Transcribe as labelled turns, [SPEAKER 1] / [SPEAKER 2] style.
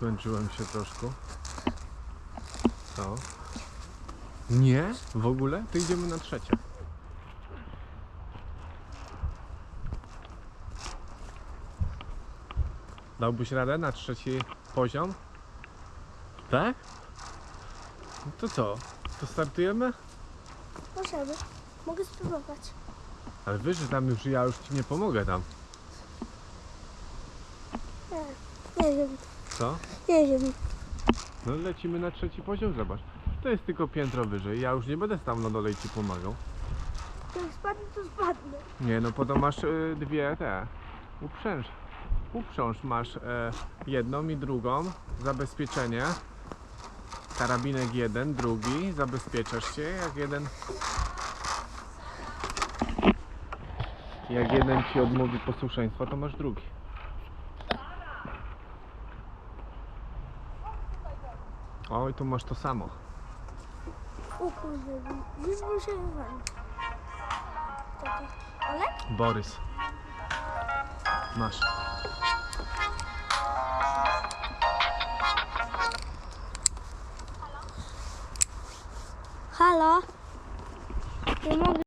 [SPEAKER 1] Zmęczyłem się troszkę. Co? Nie? W ogóle? To idziemy na trzecie. Dałbyś radę na trzeci poziom? Tak? No to co? To startujemy?
[SPEAKER 2] Możemy. Mogę spróbować.
[SPEAKER 1] Ale wiesz, że tam już ja już ci nie pomogę tam.
[SPEAKER 2] Nie, nie wiem.
[SPEAKER 1] Co?
[SPEAKER 2] Nie wiem.
[SPEAKER 1] No lecimy na trzeci poziom, zobacz. To jest tylko piętro wyżej. Ja już nie będę tam na dole i ci pomagał.
[SPEAKER 2] Jak spadnę, to spadnę.
[SPEAKER 1] Nie, no po to masz y, dwie te. Uprzęż. Uprząż masz e, jedną i drugą. Zabezpieczenie. Karabinek jeden, drugi. Zabezpieczasz się. Jak jeden. Jak jeden ci odmówi posłuszeństwa, to masz drugi. Oj, tu masz to samo.
[SPEAKER 2] O kurde, już bym się wywalił. To to. Olek?
[SPEAKER 1] Borys. Masz.
[SPEAKER 2] Halo? Nie mogę.